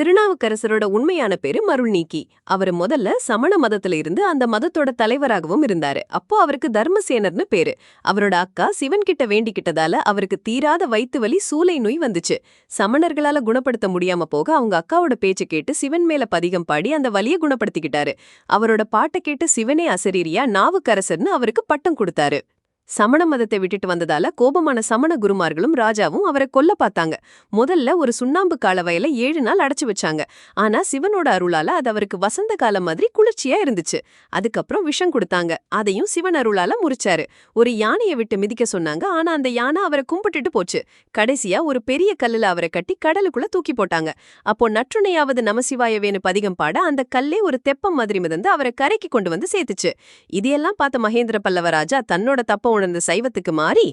திருநாவுக்கரசரோட உண்மையான பேரு மருள்நீக்கி. அவர் முதல்ல சமண மதத்துல இருந்து அந்த மதத்தோட தலைவராகவும் இருந்தாரு. அப்போ அவருக்கு தர்மசேனர்னு பேரு. அவரோட அக்கா சிவன் கிட்ட வேண்டிக்கிட்டதால அவருக்கு தீராத வயிற்று வலி சூளை நோய் வந்துச்சு. சமணர்களால குணப்படுத்த முடியாம போக அவங்க அக்காவோட பேச்ச கேட்டு சிவன் மேல பதிகம் பாடி அந்த வலிய குணப்படுத்திக்கிட்டாரு. அவரோட பாட்டை கேட்டு சிவனே அசரீரியா நாவுக்கரசர்னு அவருக்கு பட்டம் கொடுத்தாரு. சமண மதத்தை விட்டுட்டு வந்ததால கோபமான சமண குருமார்களும் ராஜாவும் அவரை கொல்ல பார்த்தாங்க. முதல்ல ஒரு சுண்ணாம்பு கால வயல ஏழு நாள் அடைச்சு வச்சாங்க. ஆனா சிவனோட அருளால அது அவருக்கு வசந்த காலம் மாதிரி குளிர்ச்சியா இருந்துச்சு. அதுக்கப்புறம் விஷம் கொடுத்தாங்க. அதையும் சிவன் அருளால முறிச்சாரு. ஒரு யானையை விட்டு மிதிக்க சொன்னாங்க. ஆனா அந்த யானை அவரை கும்பிட்டுட்டு போச்சு. கடைசியா ஒரு பெரிய கல்லுல அவரை கட்டி கடலுக்குள்ள தூக்கி போட்டாங்க. அப்போ நற்றுணையாவது நமசிவாயவேனு பதிகம் பாட அந்த கல்லே ஒரு தெப்பம் மாதிரி மிதந்து அவரை கரைக்கு கொண்டு வந்து சேர்த்துச்சு. இதையெல்லாம் பார்த்த மகேந்திர பல்லவராஜா தன்னோட தப்ப உணர்ந்த சைவத்துக்கு மாறி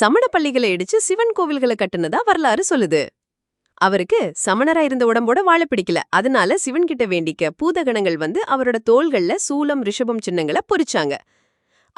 சமண பள்ளிகளை இடிச்சு சிவன் கோவில்களை கட்டுனதா வரலாறு சொல்லுது. அவருக்கு சமணரா இருந்த உடம்போட வாழ பிடிக்கல. அதனால சிவன் கிட்ட வேண்டிக்க பூதகணங்கள் வந்து அவரோட தோள்கள்ல சூலம் ரிஷபம் சின்னங்களை பொறிச்சாங்க.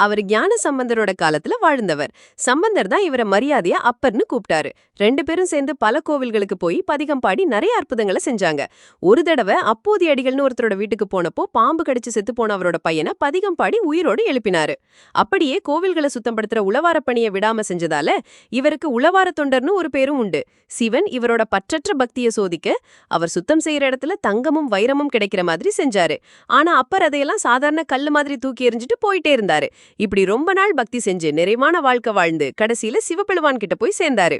அவர் ஞான சம்பந்தரோட காலத்துல வாழ்ந்தவர். சம்பந்தர் தான் இவரை மரியாதையா அப்பர்னு கூப்பிட்டாரு. ரெண்டு பேரும் சேர்ந்து பல கோவில்களுக்கு போய் பதிகம் பாடி நிறைய அற்புதங்களை செஞ்சாங்க. ஒரு தடவை அப்போதி அடிகள்னு ஒருத்தரோட வீட்டுக்கு போனப்போ பாம்பு கடிச்சு செத்து போன அவரோட பையனை பதிகம் பாடி உயிரோடு எழுப்பினாரு. அப்படியே கோவில்களை சுத்தப்படுத்துற உளவார பணியை விடாம செஞ்சதால இவருக்கு உளவார தொண்டர்னு ஒரு பேரும் உண்டு. சிவன் இவரோட பற்றற்ற பக்தியை சோதிக்க அவர் சுத்தம் செய்யற இடத்துல தங்கமும் வைரமும் கிடைக்கிற மாதிரி செஞ்சாரு. ஆனா அப்பர் அதையெல்லாம் சாதாரண கல்லு மாதிரி தூக்கி எறிஞ்சிட்டு போயிட்டே இருந்தாரு. இப்படி ரொம்ப நாள் பக்தி செஞ்சு நிறைவான வாழ்க்கை வாழ்ந்து கடைசியில சிவபெழுவான் கிட்ட போய் சேர்ந்தாரு.